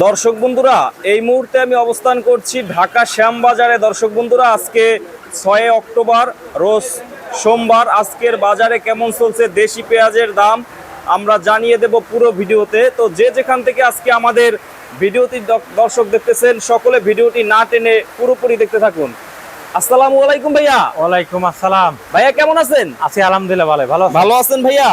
দর্শক বন্ধুরা এই মুহূর্তে আমি অবস্থান করছি ঢাকা শ্যামবাজারে। দর্শক বন্ধুরা আজকে ছয় অক্টোবর রোজ সোমবার আজকের বাজারে কেমন চলছে দেশি পেঁয়াজের দাম আমরা জানিয়ে দেব পুরো ভিডিওতে। তো যে যেখান থেকে আজকে আমাদের ভিডিওটি দর্শক দেখতেছেন সকলে ভিডিওটি না টেনে পুরোপুরি দেখতে থাকুন। আসসালামু আলাইকুম ভাইয়া। ওয়ালাইকুম আসসালাম। ভাইয়া কেমন আছেন? আছি আলহামদুলিল্লাহ ভালো। ভালো ভালো আছেন ভাইয়া?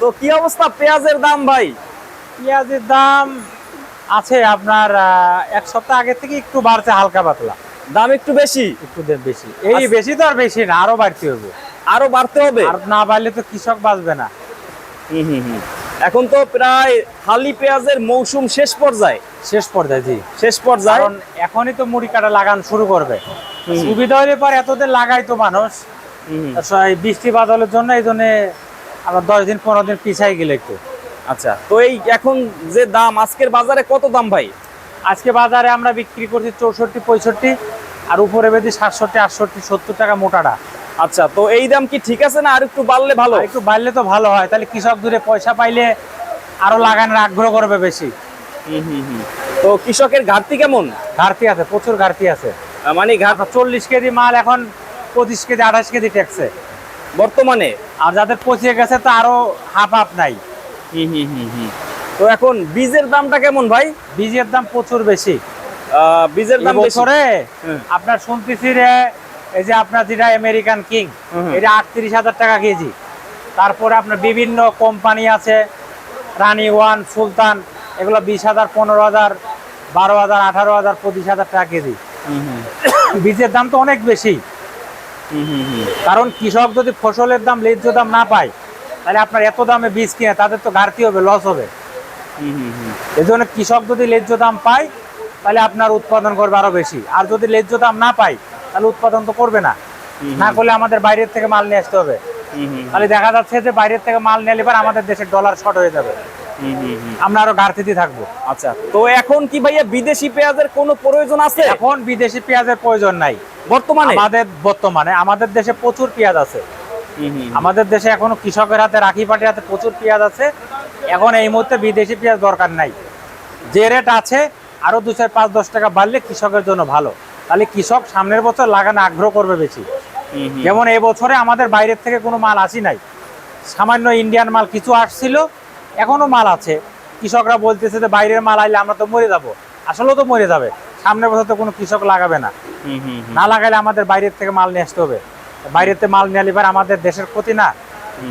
তো কি অবস্থা পেঁয়াজের দাম ভাই? পেঁয়াজের দাম আছে আপনার এক সপ্তাহ আগে থেকে একটু বাড়ছে হালকা পাতলা। দাম একটু বেশি? একটু বেশি। এই আচ্ছা। বেশি তো আর বেশি না আরও বাড়তে হবে। আরও বাড়তে হবে? আর না বাড়লে তো কৃষক বাঁচবে না। হুম হুম হুম। এখন তো প্রায় হালি পেঁয়াজের মৌসুম শেষ পর্যায়ে। শেষ পর্যায়ে জি। শেষ পর্যায়ে? কারণ এখনই তো মুড়ি কাটা লাগান শুরু করবে। সুবিধা হলে পর এতদিন লাগাই তো মানুষ। বৃষ্টি বাদলের জন্য এই জন্য আবার দশ দিন পনেরো দিন পিছাই গেলে একটু। আচ্ছা তো এই এখন যে দাম আজকের বাজারে কত দাম ভাই? আজকে বাজারে আমরা বিক্রি করছি চৌষট্টি পঁয়ষট্টি আর উপরে বেঁধে সাতষট্টি আটষট্টি সত্তর টাকা মোটাটা। আচ্ছা তো এই দাম কি ঠিক আছে না আর একটু বাড়লে ভালো? একটু বাড়লে তো ভালো হয় তাহলে কৃষক দূরে পয়সা পাইলে আরও লাগানোর আগ্রহ করবে বেশি। তো কৃষকের ঘাটতি কেমন? ঘাটতি আছে প্রচুর ঘাটতি আছে। মানে ঘাট চল্লিশ কেজি মাল এখন পঁচিশ কেজি আঠাশ কেজি ট্যাক্সে বর্তমানে? আর যাদের পচিয়ে গেছে তো আরও হাফ হাফ নাই। তো এখন বীজের দামটা কেমন ভাই? বীজের দাম প্রচুর বেশি। বীজের দাম। বছরে আপনার শুনতেছি রে এই যে আপনার যেটা আমেরিকান কিং। এটা আটত্রিশ হাজার টাকা কেজি। তারপরে আপনার বিভিন্ন কোম্পানি আছে রানি ওয়ান সুলতান এগুলো বিশ হাজার পনেরো হাজার বারো হাজার আঠারো হাজার পঁচিশ হাজার টাকা কেজি। বীজের দাম তো অনেক বেশি। কারণ কৃষক যদি ফসলের দাম ন্যায্য দাম না পায় তাহলে আপনার এত দামে বীজ কিনে তাদের তো ঘাটতি হবে লস হবে। এই জন্য কৃষক যদি ন্যায্য দাম পায় তাহলে আপনার উৎপাদন করবে আরও বেশি। আর যদি ন্যায্য দাম না পায় তাহলে উৎপাদন তো করবে না। না করলে আমাদের বাইরের থেকে মাল নিয়ে আসতে হবে। তাহলে দেখা যাচ্ছে যে বাইরের থেকে মাল নিয়ে এবার আমাদের দেশের ডলার শর্ট হয়ে যাবে। আমরা আরও ঘাটতিতে থাকব। আচ্ছা তো এখন কি ভাইয়া বিদেশি পেঁয়াজের কোনো প্রয়োজন আছে? এখন বিদেশি পেঁয়াজের প্রয়োজন নাই। বর্তমানে? আমাদের বর্তমানে আমাদের দেশে প্রচুর পেঁয়াজ আছে। আমাদের দেশে এখনও কৃষকের হাতে রাখি পাটির হাতে প্রচুর পেঁয়াজ আছে। এখন এই মুহূর্তে বিদেশি পেঁয়াজ দরকার নাই। যে রেট আছে আরও দু চার পাঁচ দশ টাকা বাড়লে কৃষকের জন্য ভালো। তাহলে কৃষক সামনের বছর লাগানো আগ্রহ করবে বেশি। যেমন এই বছরে আমাদের বাইরের থেকে কোনো মাল আসি নাই। সামান্য ইন্ডিয়ান মাল কিছু আসছিল এখনও মাল আছে। কৃষকরা বলতেছে যে বাইরের মাল আইলে আমরা তো মরে যাব। আসলেও তো মরে যাবে। সামনের বছর তো কোনো কৃষক লাগাবে না। না লাগাইলে আমাদের বাইরের থেকে মাল নিয়ে আসতে হবে। বাইরের থেকে মাল নিয়ে এবার আমাদের দেশের ক্ষতি না।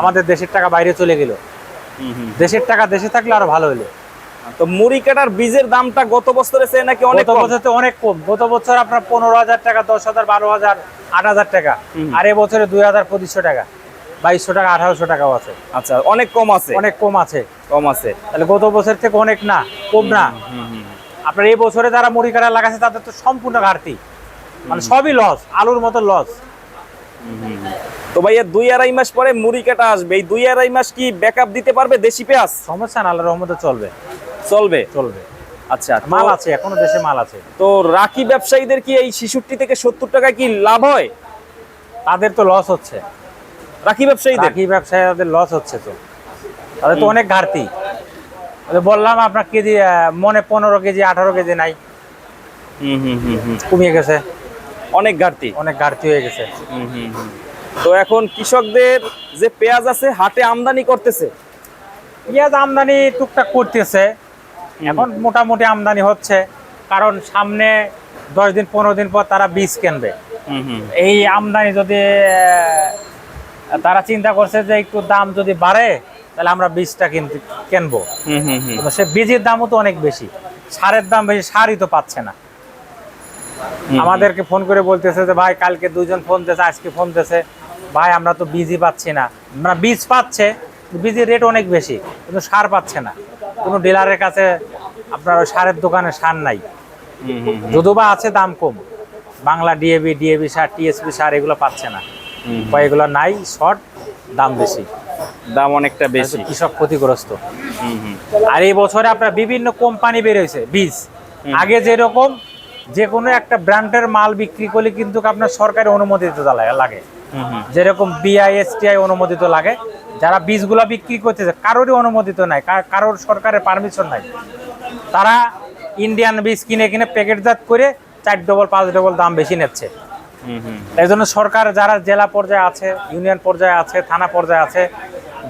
আমাদের দেশের টাকা বাইরে চলে গেল। দেশের টাকা দেশে থাকলে আরও ভালো হলো তো মুড়ি কাটার বীজের দামটা গত বছরের চেয়ে নাকি অনেক বছর অনেক কম। গত বছর আপনার পনেরো হাজার টাকা দশ হাজার বারো হাজার আট হাজার টাকা। আর বছরে দুই হাজার পঁচিশশো টাকা। বাইশশো টাকা আঠারোশো টাকাও আছে। আচ্ছা অনেক কম আছে? অনেক কম আছে। কম আছে। তাহলে গত বছর থেকে অনেক না কম না। আপনার এই বছরে যারা মুড়ি কাটা লাগাচ্ছে তাদের তো সম্পূর্ণ ঘাটতি। মানে সবই লস আলুর মতো লস। তো ভাইয়া দুই আড়াই মাস পরে মুড়ি কাটা আসবে। এই দুই আড়াই মাস কি ব্যাকআপ দিতে পারবে দেশি পেঁয়াজ? সমস্যা না আল্লাহর রহমতে চলবে। চলবে? চলবে। আচ্ছা মাল আছে এখনও দেশে মাল আছে। তো রাখি ব্যবসায়ীদের কি এই ছিষট্টি থেকে সত্তর টাকা কি লাভ হয়? তাদের তো লস হচ্ছে। রাখি ব্যবসায়ীদের? রাখি ব্যবসায়ী তাদের লস হচ্ছে তো। তাদের তো অনেক ঘাটতি। বললাম আপনার কেজি মনে পনেরো কেজি আঠারো কেজি নাই। হুম, হুম, হুম, হুম। কমিয়ে গেছে। অনেক ঘাটতি। অনেক ঘাটতি হয়ে গেছে। তো এখন কৃষকদের যে পেঁয়াজ আছে হাটে আমদানি করতেছে? পেঁয়াজ আমদানি টুকটাক করতেছে। এখন মোটামুটি আমদানি হচ্ছে। কারণ সামনে দশ দিন পনেরো দিন পর তারা বীজ কিনবে। এই আমদানি যদি তারা চিন্তা করছে যে একটু দাম যদি বাড়ে তাহলে আমরা বীজটা কিনতে কিনবো। সে বীজের দামও তো অনেক বেশি। সারের দাম বেশি সারই তো পাচ্ছে না। আমাদেরকে ফোন করে বলতেছে যে ভাই কালকে দুজন ফোন দিয়েছে আজকে ফোন দিয়েছে। ভাই আমরা তো বীজই পাচ্ছি না। আমরা বীজ পাচ্ছে বীজের রেট অনেক বেশি কিন্তু সার পাচ্ছে না। কোনো ডিলারের কাছে আপনার ওই সারের দোকানে সার নাই। যদিও বা আছে দাম কম। বাংলা ডিএবি ডিএবি সার টিএসপি সার এগুলো পাচ্ছে না। বা এগুলো নাই শর্ট দাম বেশি। দাম অনেকটা বেশি। কৃষক ক্ষতিগ্রস্ত। আর এই বছরে আপনার বিভিন্ন কোম্পানি বেরোয়েছে বীজ। আগে যেরকম যে কোনো একটা ব্র্যান্ডের মাল বিক্রি করলে কিন্তু আপনার সরকারি অনুমোদিত লাগে- লাগে। হুম, হুম। যেরকম বিআইএসটিআই অনুমোদিত লাগে। যারা বীজগুলা বিক্রি করতেছে কারোরই অনুমোদিত নাই কারোর সরকারের পারমিশন নাই। তারা ইন্ডিয়ান বীজ কিনে কিনে প্যাকেটজাত করে চার ডবল পাঁচ ডবল দাম বেশি নিচ্ছে। হুম হুম। এই জন্য সরকার যারা জেলা পর্যায়ে আছে ইউনিয়ন পর্যায়ে আছে থানা পর্যায়ে আছে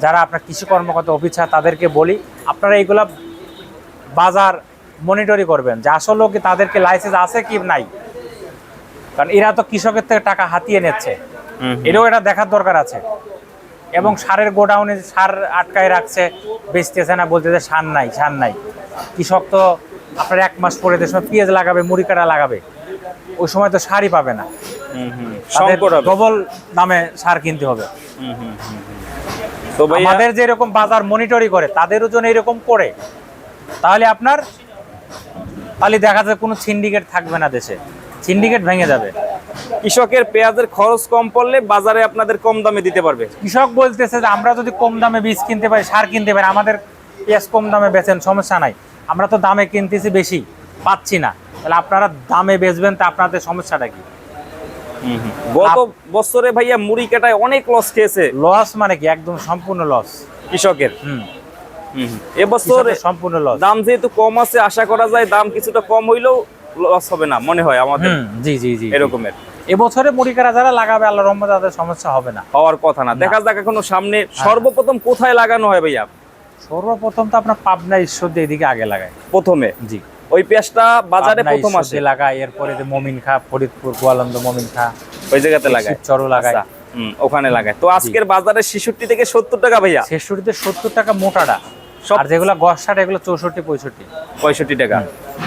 যারা আপনার কৃষি কর্মকর্তা অফিসার তাদেরকে বলি আপনারা এইগুলা বাজার মনিটরি করবেন যে আসলে কি তাদেরকে লাইসেন্স আছে কি নাই। কারণ এরা তো কৃষকের থেকে টাকা হাতিয়ে নিচ্ছে। এটাও এটা দেখার দরকার আছে। এবং সারের গোডাউনে সার আটকায় রাখছে বেচতেছে না বলতে যে সার নাই সার নাই। কৃষক তো আপনার এক মাস পরে সময় পেঁয়াজ লাগাবে মুড়ি কাটা লাগাবে ওই সময় তো সারই পাবে না। ডবল দামে সার কিনতে হবে। আমাদের যে এরকম বাজার মনিটরি করে তাদেরও জন্য এরকম করে। তাহলে আপনার তাহলে দেখা যায় কোনো সিন্ডিকেট থাকবে না দেশে। সিন্ডিকেট ভেঙে যাবে। কৃষকের পেঁয়াজের খরচ কম পড়লে বাজারে আপনাদের কম দামে দিতে পারবে। কৃষক বলতেছে যে আমরা যদি কম দামে বীজ কিনতে পারি সার কিনতে পারি আমাদের পেঁয়াজ কম দামে বেচেন সমস্যা নাই। আমরা তো দামে কিনতেছি বেশি পাচ্ছি না। তাহলে আপনারা দামে বেচবেন তা আপনাদের সমস্যাটা কি? গত বছরে ভাইয়া মুড়ি কাটায় অনেক লস খেয়েছে। লস মানে কি? একদম সম্পূর্ণ লস কৃষকের। হুম। এবছর সম্পূর্ণ লস দাম যেহেতু কম আছে আশা করা যায় দাম কিছুটা কম হইলেও লস হবে না মনে হয় আমাদের। জি জি জি এরকমের। এবছরে মুড়িকারা যারা লাগাবে আল্লাহ রহমত তাদের সমস্যা হবে না। হওয়ার কথা না। দেখা যাক এখনও সামনে সর্বপ্রথম কোথায় লাগানো হয় ভাইয়া? সর্বপ্রথম তো আপনার পাবনা ঈশ্বরদী এদিকে আগে লাগায়। প্রথমে? জি। ওই পেঁয়াজটা বাজারে প্রথম আসে? লাগায় এরপরে যে মমিন খা ফরিদপুর গোয়ালন্দ মমিন খা ওই জায়গাতে লাগায়। চরও লাগায়। আচ্ছা, ওখানে লাগায়। তো আজকের বাজারে ছেষট্টি থেকে সত্তর টাকা ভাইয়া? ছেষট্টিতে সত্তর টাকা মোটাটা। সব- আর যেগুলো গসাটা এগুলো চৌষট্টি পঁয়ষট্টি। পঁয়ষট্টি টাকা।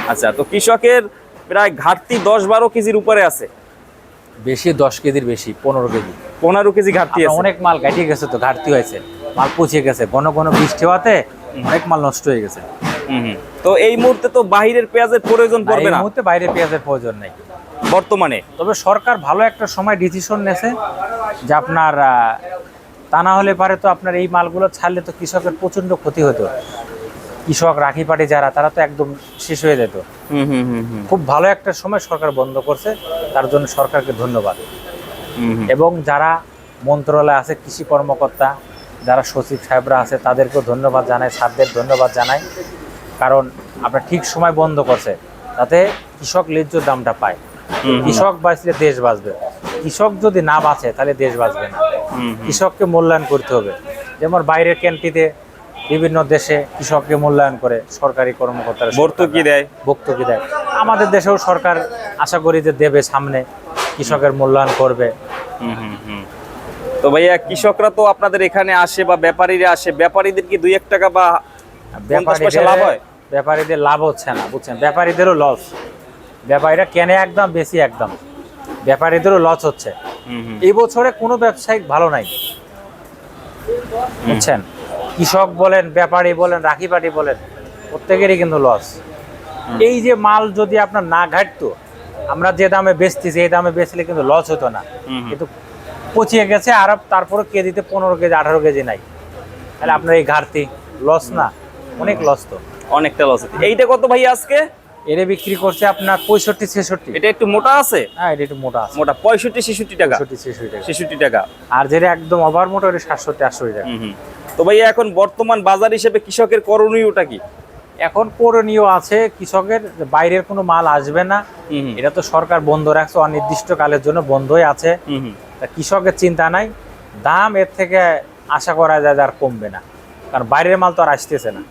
আচ্ছা তো কৃষকের প্রায় ঘাটতি দশ বারো কেজির উপরে আছে। বেশি দশ কেজির বেশি পনেরো কেজি। পনেরো কেজি ঘাটতি অনেক মাল গাঠিয়ে গেছে তো ঘাটতি হয়েছে। মাল পচে গেছে। ঘন ঘন বৃষ্টি হওয়াতে অনেক মাল নষ্ট হয়ে গেছে। তো এই মুহূর্তে তো বাহিরের পেঁয়াজের প্রয়োজন পড়বে এই না? মুহূর্তে বাইরে পেঁয়াজের প্রয়োজন নেই। বর্তমানে? তবে সরকার ভালো একটা সময় ডিসিশন নেছে যে আপনার তা না হলে পারে তো আপনার এই মালগুলো ছাড়লে তো কৃষকের প্রচণ্ড ক্ষতি হতো। কৃষক রাখি পাটি যারা তারা তো একদম শেষ হয়ে যেত। হুম হুম হুম হুম। খুব ভালো একটা সময় সরকার বন্ধ করছে তার জন্য সরকারকে ধন্যবাদ। এবং যারা মন্ত্রণালয়ে আছে কৃষি কর্মকর্তা যারা সচিব সাহেবরা আছে তাদেরকেও ধন্যবাদ জানাই স্যারদের ধন্যবাদ জানাই। কারণ আপনার ঠিক সময় বন্ধ করছে তাতে কৃষক ন্যায্য দামটা পায়। কৃষক বাঁচলে দেশ বাঁচবে। কৃষক যদি না বাঁচে তাহলে দেশ বাঁচবে না। কৃষককে মূল্যায়ন করতে হবে। যেমন বাইরের ক্যান্টিতে বিভিন্ন দেশে কৃষককে মূল্যায়ন করে সরকারি কর্মকর্তারা ভর্তুকি দেয়? ভর্তুকি দেয়। আমাদের দেশেও সরকার আশা করি যে দেবে সামনে কৃষকের মূল্যায়ন করবে। তো ভাইয়া কৃষকরা তো আপনাদের এখানে আসে বা ব্যাপারীরা আসে ব্যাপারীদের কি দুই এক টাকা বা পয়সা লাভ হয়? ব্যাপারীদের ব্যাপারীদের লাভ হচ্ছে না বুঝছেন? ব্যাপারীদেরও লস ব্যাপারীরা কেনে একদম বেশি একদম। ব্যাপারীদেরও লস হচ্ছে। এই বছরে কোনো ব্যবসায়িক ভালো নাই। বুঝছেন? কৃষক বলেন ব্যাপারী বলেন রাখি পাটি বলেন প্রত্যেকেরই কিন্তু লস এই যে মাল যদি আপনার না ঘাটতো আমরা যে দামে বেচতেছি এই দামে বেচলে কিন্তু লস হতো না। কিন্তু পচিয়ে গেছে আর তারপরে কেজিতে পনেরো কেজি আঠারো কেজি নাই। তাহলে আপনার এই ঘাটতি লস না? অনেক লস তো। অনেকটা লস এইটা কত ভাই আজকে? এরে বিক্রি করছে আপনার পঁয়ষট্টি ছেষট্টি। এটা একটু মোটা আছে? হ্যাঁ এটা একটু মোটা আছে। মোটা পঁয়ষট্টি ছেষট্টি টাকা। ছেষট্টি টাকা। আর যেটা একদম ওভার মোটা ওটা সাতষট্টি আটষট্টি টাকা। তো ভাইয়া এখন বর্তমান বাজার হিসেবে কৃষকের করণীয়টা কি? এখন করণীয় আছে কৃষকের বাইরের কোনো মাল আসবে না। এটা তো সরকার বন্ধ রাখছে অনির্দিষ্ট কালের জন্য বন্ধই আছে। তা কৃষকের চিন্তা নাই। দাম এর থেকে আশা করা যায় যে আর কমবে না। কারণ বাইরের মাল তো আর আসতেছে না।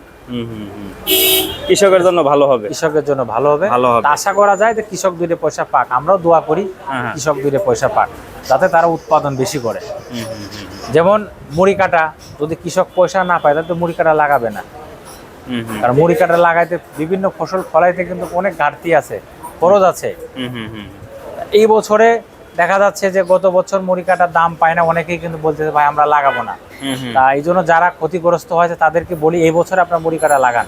কৃষকের জন্য ভালো হবে কৃষকের জন্য ভালো হবে ভালো হবে। আশা করা যায় যে কৃষক দুইটা পয়সা পাক আমরাও দোয়া করি হ্যাঁ, হ্যাঁ। কৃষক দুইটা পয়সা পাক যাতে তারা উৎপাদন বেশি করে। যেমন মুড়ি কাটা যদি কৃষক পয়সা না পায় তাহলে তো মুড়ি কাটা লাগাবে না। কারণ মুড়ি কাটা লাগাইতে বিভিন্ন ফসল ফলাইতে কিন্তু অনেক ঘাটতি আছে খরচ আছে। এই বছরে দেখা যাচ্ছে যে গত বছর মুড়ি কাটার দাম পায় না অনেকেই কিন্তু বলতেছে ভাই আমরা লাগাবো না। তা এই জন্য যারা ক্ষতিগ্রস্ত হয়েছে তাদেরকে বলি এই বছর আপনার মুড়ি কাটা লাগান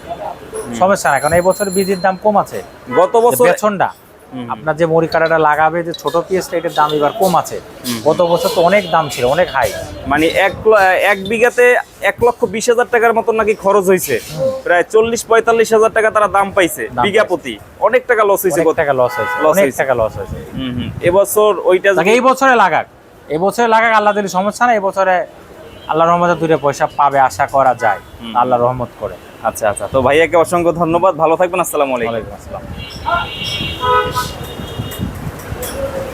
সমস্যা না কারণ এই বছর বীজের দাম কম আছে গত বছর বেছনটা। আপনার যে মুড়ি কাটাটা লাগাবে যে ছোট পিসটা এটার দাম এবার কম আছে। গত বছর তো অনেক দাম ছিল অনেক হাই মানে এক এক বিঘাতে এক লক্ষ বিশ হাজার টাকার মতন নাকি খরচ হয়েছে প্রায় চল্লিশ পঁয়তাল্লিশ হাজার টাকা তারা দাম পাইছে বিঘা প্রতি। অনেক টাকা লস হয়েছে অনেক টাকা লস হয়েছে অনেক টাকা লস হয়েছে। এবছর ওইটা এই বছরে লাগাক। এবছরে লাগাক আল্লাহ দিলে সমস্যা না এবছরে বছরে আল্লাহ রহমতে দুটো পয়সা পাবে আশা করা যায়। আল্লাহ রহমত করে। আচ্ছা আচ্ছা। তো ভাইয়াকে অসংখ্য ধন্যবাদ। ভালো থাকবেন আসসালামু আলাইকুম। আসসালাম।